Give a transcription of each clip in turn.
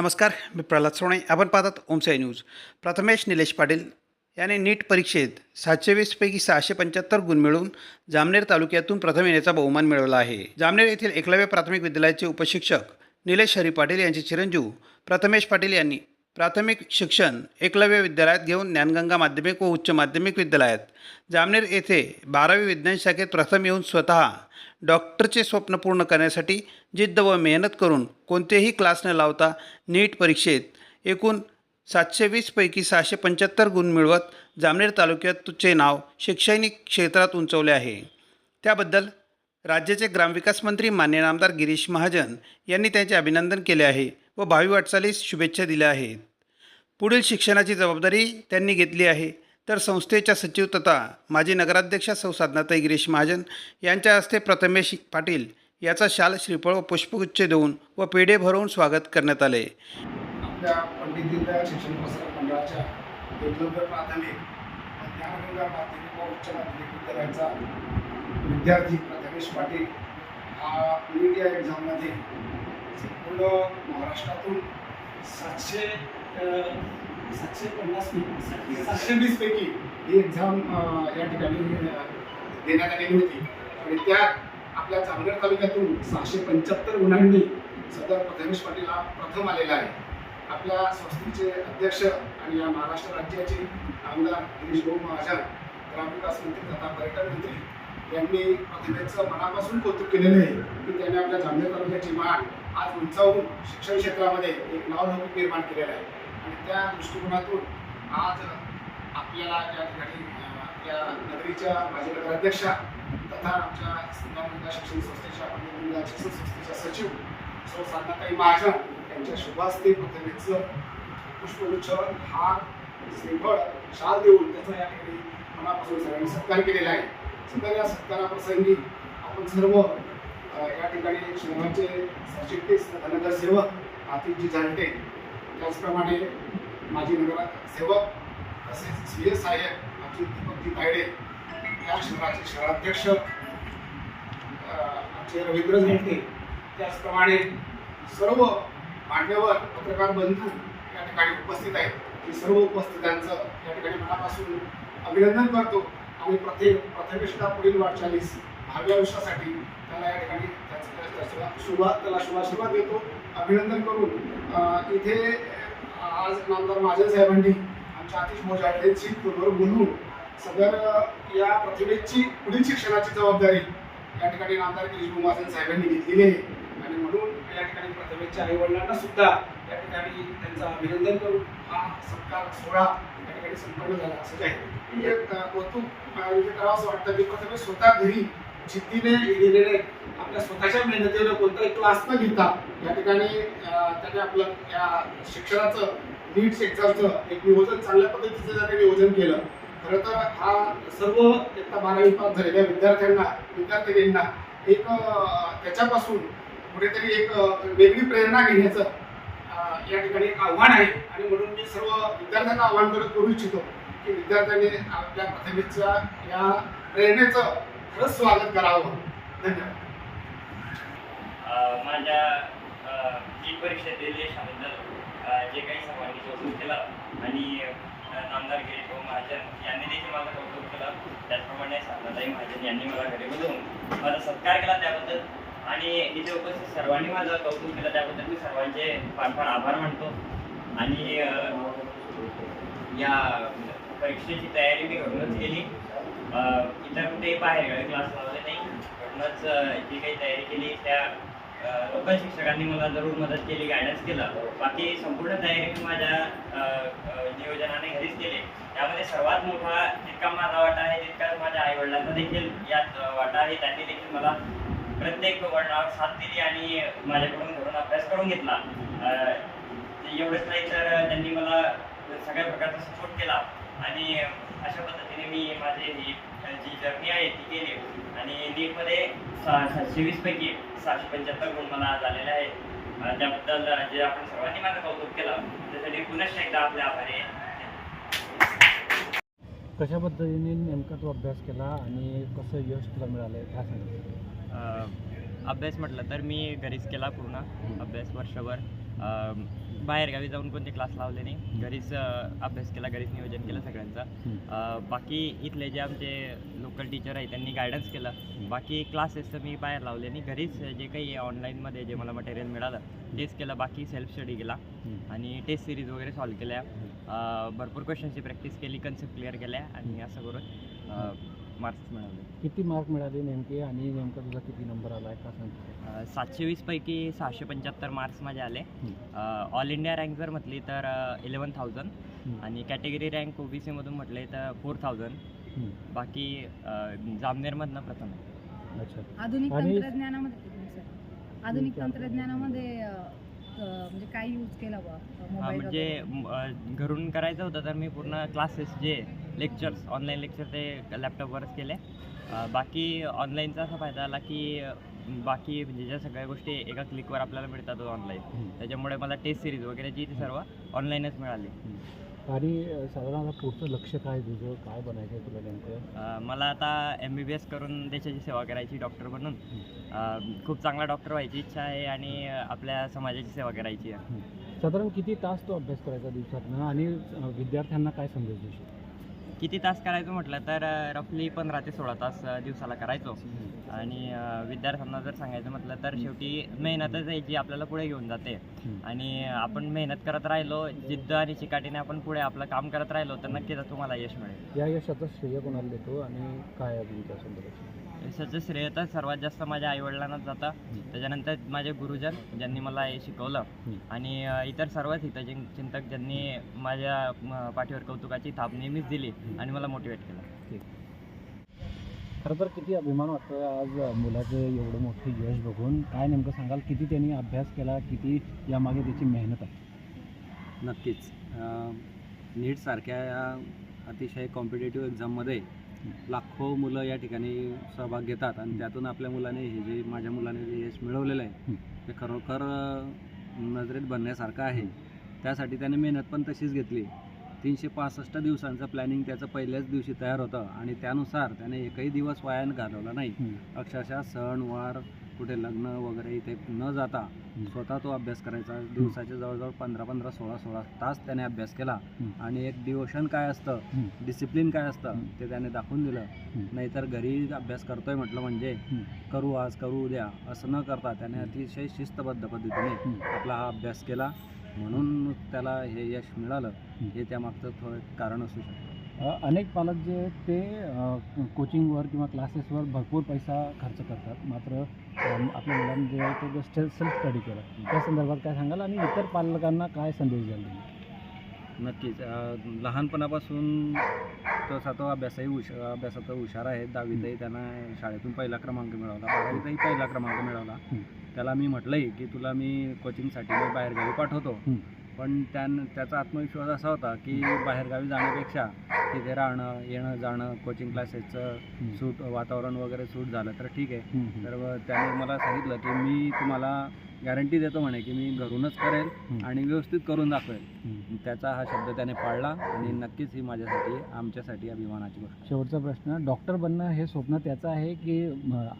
नमस्कार मी प्रल्हाद सोणे. आपण पाहतात ओमसाई न्यूज. प्रथमेश निलेश पाटील याने नीट परीक्षेत सातशे वीसपैकी सहाशे पंच्याहत्तर गुण मिळवून जामनेर तालुक्यातून प्रथम येण्याचा बहुमान मिळवला आहे. जामनेर येथील एकलव्य प्राथमिक विद्यालयाचे उपशिक्षक निलेश हरी पाटील यांचे चिरंजीव प्रथमेश पाटील यांनी प्राथमिक शिक्षण एकलव्य विद्यालयात घेऊन ज्ञानगंगा माध्यमिक व उच्च माध्यमिक विद्यालयात. जामनेर येथे बारावी विज्ञान शाखेत प्रथम येऊन स्वतः डॉक्टरचे स्वप्न पूर्ण करण्यासाठी जिद्द व मेहनत करून कोणतेही क्लास न लावता नीट परीक्षेत एकूण सातशे वीसपैकी सहाशे पंच्याहत्तर गुण मिळवत जामनेर तालुक्यातचे नाव शैक्षणिक क्षेत्रात उंचवले आहे. त्याबद्दल राज्याचे ग्रामविकास मंत्री मान्य आमदार गिरीश महाजन यांनी त्यांचे अभिनंदन केले आहे. व भावी वाटचालीस शुभेच्छा दिल्या आहेत. पुढील शिक्षणाची जबाबदारी त्यांनी घेतली आहे. तर संस्थेच्या सचिव तथा माजी नगराध्यक्षा सौ साधनाताई गिरीश महाजन यांच्या हस्ते प्रथमेश पाटील याचा शाल श्रीफळ व पुष्पगुच्छ देऊन व पेढे भरवून स्वागत करण्यात आले. आपल्या पंडित शिक्षण मंडळाच्या प्राथमिक व उच्च माध्यमिक विद्यालयाचा विद्यार्थी प्रथमेश पाटील हा एक्झाममध्ये संपूर्ण महाराष्ट्रातून सातशे सातशे पन्नास सातशे वीसपैकी ही एक्झाम या ठिकाणी देण्यात आलेली होती. आणि त्यात आपल्या जामनेर तालुक्यातून सहाशे पंच्याहत्तर गुणांनी सरदार प्रथमेश पाटील हा प्रथम आलेला आहे. आपल्या संस्थेचे अध्यक्ष आणि या महाराष्ट्र राज्याचे आमदार गिरीश भाऊ महाजन ग्रामविकास मंत्री तथा पर्यटन मंत्री यांनी प्रतिभेचं मनापासून कौतुक केलेलं आहे की त्यांनी आपल्या जामनेर तालुक्याची मान आज उंचावून शिक्षण क्षेत्रामध्ये एक नावलौकिक निर्माण केलेलं आहे. आणि त्या दृष्टिकोनातून आज आपल्याला या ठिकाणी अं, या नगरीच्या माजी नगराध्यक्षा तथा आमच्या ज्ञानगंगा शिक्षण संस्थेच्या पंडित शिक्षण संस्थेच्या सचिव सौ साधनाताई महाजन यांच्या शुभास्ते प्रतिमेचं पुष्पगुच्छ हा श्रीफळ शाल देऊन त्याचा या ठिकाणी मनापासून सगळ्यांनी सत्कार केलेला आहे. सध्या या सत्काराप्रसंगी आपण सर्व या ठिकाणी शहराचे सरचिटणीस नगरसेवक आतिथजी झालटे त्याचप्रमाणे माजी नगरसेवक तसेच सी एस साहेब आमचे दीपकजी तायडे. या शहराचे शहराध्यक्ष आमचे रवींद्र झालटे त्याचप्रमाणे सर्व मान्यवर पत्रकार बंधू या ठिकाणी उपस्थित आहेत. मी सर्व उपस्थितांचं या ठिकाणी मनापासून अभिनंदन करतो. आणि प्रथे प्रथमेशला पुढील वाटचालीस भावी आयुष्यासाठी त्याला या ठिकाणी त्याचं त्याचा त्याला शुभाशीर्वाद देतो. अभिनंदन करून इथे आज नामदार महाजन साहेबांनी आमच्या आतिश मोजाडलेची फोनवर बोलून सदर या प्रतिभेची पुढील शिक्षणाची जबाबदारी या ठिकाणी नामदार गिरीश भूमासन साहेबांनी घेतलेली आहे. आणि म्हणून या ठिकाणी प्रतिभेच्या आई वडिलांना सुद्धा या ठिकाणी त्यांचं अभिनंदन करून हा सत्कार सोहळा या ठिकाणी संपन्न झाला असं आहे. एक कौतुक करावं असं वाटतं की प्रथमे स्वतः घरी जिद्दीने लिहिलेले आपल्या स्वतःच्या मेहनतीने कोणताही क्लास न घेता या ठिकाणी त्याने आपलं या शिक्षणाचं नीट एक्झामचं एक नियोजन चांगल्या पद्धतीचं त्याने नियोजन केलं. खरं तर हा सर्व इयत्ता बारावी पास झालेल्या विद्यार्थ्यांना विद्यार्थिनींना एक त्याच्यापासून कुठेतरी एक वेगळी प्रेरणा घेण्याचं या ठिकाणी एक आव्हान आहे. आणि म्हणून मी सर्व विद्यार्थ्यांना आव्हान करत करू इच्छितो की विद्यार्थ्यांनी आपल्या प्रथमेच्या या प्रेरणेचं खरंच स्वागत करावं. धन्यवाद. माझ्या जी परीक्षा दिली यशाबद्दल जे काही सर्वांनी कौतुक केलं आणि नामदार गिरीश महाजन यांनी देखील माझं कौतुक केलं त्याचप्रमाणे साधनाताई महाजन यांनी मला घरी बोलवून माझा सत्कार केला त्याबद्दल आणि इथे उपस्थित सर्वांनी माझं कौतुक केलं त्याबद्दल मी सर्वांचे फार फार आभार मानतो. आणि या परीक्षेची तयारी मी घरूनच केली. इतर कुठेही बाहेर क्लास लावले नाही. म्हणूनच जी काही तयारी केली त्या लोकल शिक्षकांनी मला जरूर मदत केली गायडन्स केलं. बाकी संपूर्ण तयारी मी माझ्या नियोजनाने घरीच केली. त्यामध्ये सर्वात मोठा जितका माझा वाटा आहे तितकाच माझ्या आई वडिलांचा देखील यात वाटा आहे. त्यांनी देखील मला प्रत्येक वडिलावर साथ दिली आणि माझ्याकडून घरून अभ्यास करून घेतला. एवढंच नाही तर त्यांनी मला सगळ्या प्रकारचा सपोर्ट केला. आणि अशा पद्धतीने मी माझी ही जी जर्नी आहे ती केली. आणि नीटमध्ये सा सातशे वीसपैकी सहाशे पंच्याहत्तर गुण मला झालेले आहे अ, त्याबद्दल जे आपण सर्वांनी माझं कौतुक केलं त्यासाठी पुनश्च एकदा आपले आभारी आहे. कशा पद्धतीने नेमका तो अभ्यास केला आणि कसं यश तुला मिळालं आहे काय सांगितलं? अ, अभ्यास म्हटलं तर मी घरीच केला पूर्ण अभ्यास वर्षभर. बाहेरगावी जाऊन कोणते क्लास लावले नाही. घरीच अभ्यास केला घरीच नियोजन केलं सगळ्यांचं. बाकी इथले जे आमचे लोकल टीचर आहे त्यांनी गायडन्स केलं. बाकी क्लासेस तर मी बाहेर लावले नाही. घरीच जे काही ऑनलाईनमध्ये जे मला मटेरियल मिळालं तेच केलं. बाकी सेल्फ स्टडी केला. आणि टेस्ट सिरीज वगैरे सॉल्व केल्या. भरपूर क्वेश्चनची प्रॅक्टिस केली कन्सेप्ट क्लिअर केल्या आणि असं करून मार्क्स मिळवले किती मार्क मिळाले नेमके आणि नेमका तुझा किती नंबर आला आहे का सांगतो सातशे वीसपैकी सहाशे पंच्याहत्तर मार्क्स माझे आले. ऑल इंडिया रँक जर म्हटली तर इलेवन थाउजंड. आणि कॅटेगरी रँक ओ बी सीमधून म्हटले तर फोर थाउजंड. बाकी अ, जामनेरमधनं प्रथम आहे. अच्छा. आधुनिक आणि- तंत्रज्ञानामध्ये सर आधुनिक तंत्रज्ञानामध्ये अ, अ, म्हणजे काय यूज केला बा हा, मोबाईल म्हणजे म, अ, घरून करायचं होतं तर मी पूर्ण क्लासेस जे लेक्चर्स ऑनलाईन लेक्चर ते लॅपटॉपवरच केले. बाकी ऑनलाईनचा असा फायदा आला की बाकी म्हणजे ज्या सगळ्या गोष्टी एका क्लिकवर आपल्याला मिळतात ऑनलाईन. त्याच्यामुळे मला टेस्ट सिरीज वगैरे जी ती सर्व ऑनलाईनच मिळाली. आणि साधारण पुढचं लक्ष काय तुझं? काय बनायचं आहे तुला नेमकं? मला आता एम बी बी एस करून देशाची सेवा करायची डॉक्टर बनून. अ, खूप चांगला डॉक्टर व्हायची इच्छा आहे आणि आपल्या समाजाची सेवा करायची आहे. साधारण किती तास तो अभ्यास करायचा दिवसातनं? आणि विद्यार्थ्यांना काय देशील? किती तास करायचं म्हटलं तर रफली पंधरा ते सोळा तास दिवसाला करायचो. आणि विद्यार्थ्यांना जर सांगायचं म्हटलं तर शेवटी मेहनतच आहे जी आपल्याला पुढे घेऊन जाते. आणि आपण मेहनत करत राहिलो जिद्द आणि चिकाटीने आपण पुढे आपलं काम करत राहिलो तर नक्कीच तुम्हाला यश मिळेल. या यशाचं श्रेय कोणाला देतो आणि काय आहे तुमच्या संदर्भात? यशाचं श्रेय तर सर्वात जास्त माझ्या आईवडिलांनाच जातं. त्याच्यानंतर माझे गुरुजन ज्यांनी मला हे शिकवलं. आणि इतर सर्वच हितचिं चिंतक ज्यांनी माझ्या पाठीवर कौतुकाची थाप नेहमीच दिली आणि मला मोटिवेट केलं. खरं तर किती अभिमान वाटतो आज मुलाचं एवढं मोठं यश बघून. काय नेमकं सांगाल? किती त्यांनी अभ्यास केला? किती यामागे त्याची मेहनत आहे? नक्कीच. नीटसारख्या या अतिशय कॉम्पिटेटिव्ह एक्झाममध्ये लाखो मुलं या ठिकाणी सहभाग घेतात आणि त्यातून आपल्या मुलाने हे जे माझ्या मुलाने जे यश मिळवलेलं आहे. ते खरोखर नजरेत बनण्यासारखं आहे त्यासाठी त्याने मेहनत पण तशीच घेतली तीनशे पासष्ट दिवसांचं प्लॅनिंग त्याचं पहिल्याच दिवशी तयार होतं आणि त्यानुसार त्याने एकही दिवस वाया घालवला नाही. अक्षरशः सण वार कुठे लग्न वगैरे इथे न जाता. स्वतः तो अभ्यास करायचा दिवसाचे जवळजवळ पंधरा पंधरा सोळा सोळा तास त्याने अभ्यास केला. आणि एक डिवोशन काय असतं. डिसिप्लिन काय असतं. ते त्याने दाखवून दिलं. नाहीतर घरी अभ्यास करतोय म्हटलं म्हणजे. करू आज करू उद्या असं न करता त्याने अतिशय शिस्तबद्ध पद्धतीने. आपला हा अभ्यास केला म्हणून त्याला हे यश मिळालं हं. त्यामागचं थोडं कारण असू शकतं अनेक पालक जे आहेत ते कोचिंगवर किंवा क्लासेसवर भरपूर पैसा खर्च करतात. मात्र आपल्या मुलांनी जे आहे ते जस्ट सेल्फ स्टडी केलं. त्या संदर्भात काय सांगाल आणि इतर पालकांना काय संदेश द्याल तुम्ही? नक्कीच. लहानपणापासून तसा तो अभ्यासही हुश अभ्यासात हुशार आहे. दहावीतही त्यांना शाळेतून पहिला क्रमांक मिळवला. बारावीतही पहिला क्रमांक मिळवला. त्याला मी म्हटलंही की तुला मी कोचिंगसाठी मी बाहेरगावी पाठवतो. पण त्यान त्याचा आत्मविश्वास असा होता की बाहेरगावी जाण्यापेक्षा तिथे राहणं येणं जाणं कोचिंग क्लासेसचं. सूट वातावरण वगैरे सूट झालं तर ठीक आहे. तर त्याने मला सांगितलं की मी तुम्हाला गॅरंटी देतो म्हणे की मी घरूनच करेल. आणि व्यवस्थित करून दाखवेल. त्याचा हा शब्द त्याने पाळला आणि नक्कीच ही माझ्यासाठी आमच्यासाठी अभिमानाची गोष्ट शेवटचा प्रश्न डॉक्टर बनणं हे स्वप्न त्याचं आहे की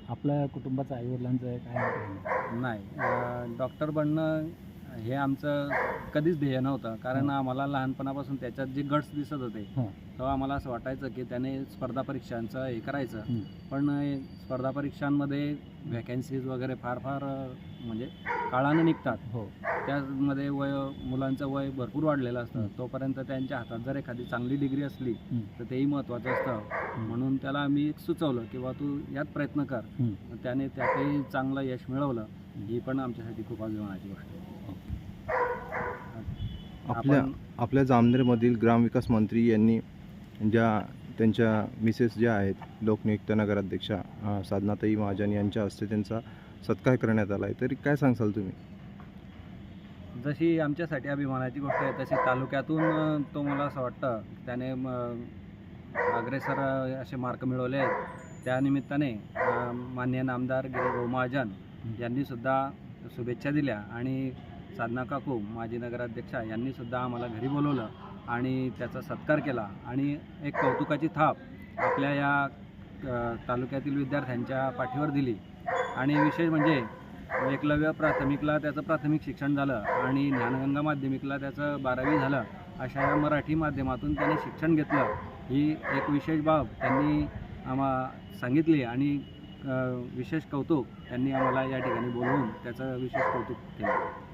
आपल्या कुटुंबाचं आईवडिलांचं आहे काय नाही डॉक्टर बनणं हे आमचं कधीच ध्येय नव्हतं कारण. आम्हाला लहानपणापासून त्याच्यात जे गट्स दिसत होते. तेव्हा आम्हाला असं वाटायचं की त्याने स्पर्धा परीक्षांचं हे करायचं. पण स्पर्धा परीक्षांमध्ये व्हॅकन्सीज वगैरे फार फार म्हणजे काळानं निघतात हो त्यामध्ये वय मुलांचं वय भरपूर वाढलेलं असतं. तोपर्यंत त्यांच्या हातात जर एखादी चांगली डिग्री असली. तर तेही महत्त्वाचं असतं. म्हणून त्याला आम्ही एक सुचवलं किंवा तू यात प्रयत्न कर. त्याने त्यातही चांगलं यश मिळवलं ही पण आमच्यासाठी खूप अभिमानाची गोष्ट आपल्या आपल्या जामनेरमधील ग्रामविकास मंत्री यांनी ज्या त्यांच्या मिसेस ज्या आहेत लोकनियुक्त नगराध्यक्षा साधनाताई महाजन यांच्या हस्ते त्यांचा सत्कार करण्यात आला आहे तरी काय सांगसाल तुम्ही? जशी आमच्यासाठी अभिमानाची गोष्ट आहे तशी तालुक्यातून तो मला असं वाटतं त्याने अग्रेसर असे मार्क मिळवले आहेत. त्या निमित्ताने अं, मान्य नामदार गिरीभाऊ महाजन यांनी सुद्धा शुभेच्छा दिल्या आणि साधना काकू माजी नगराध्यक्षा यांनी सुद्धा आम्हाला घरी बोलवलं आणि त्याचा सत्कार केला. आणि एक कौतुकाची थाप आपल्या या तालुक्यातील विद्यार्थ्यांच्या पाठीवर दिली. आणि विशेष म्हणजे एकलव्य प्राथमिकला त्याचं प्राथमिक शिक्षण झालं आणि ज्ञानगंगा माध्यमिकला त्याचं बारावी झालं अशा या मराठी माध्यमातून त्याने शिक्षण घेतलं. ही एक विशेष बाब त्यांनी आम्हा सांगितली आणि विशेष कौतुक त्यांनी आम्हाला या ठिकाणी बोलवून त्याचं विशेष कौतुक केलं.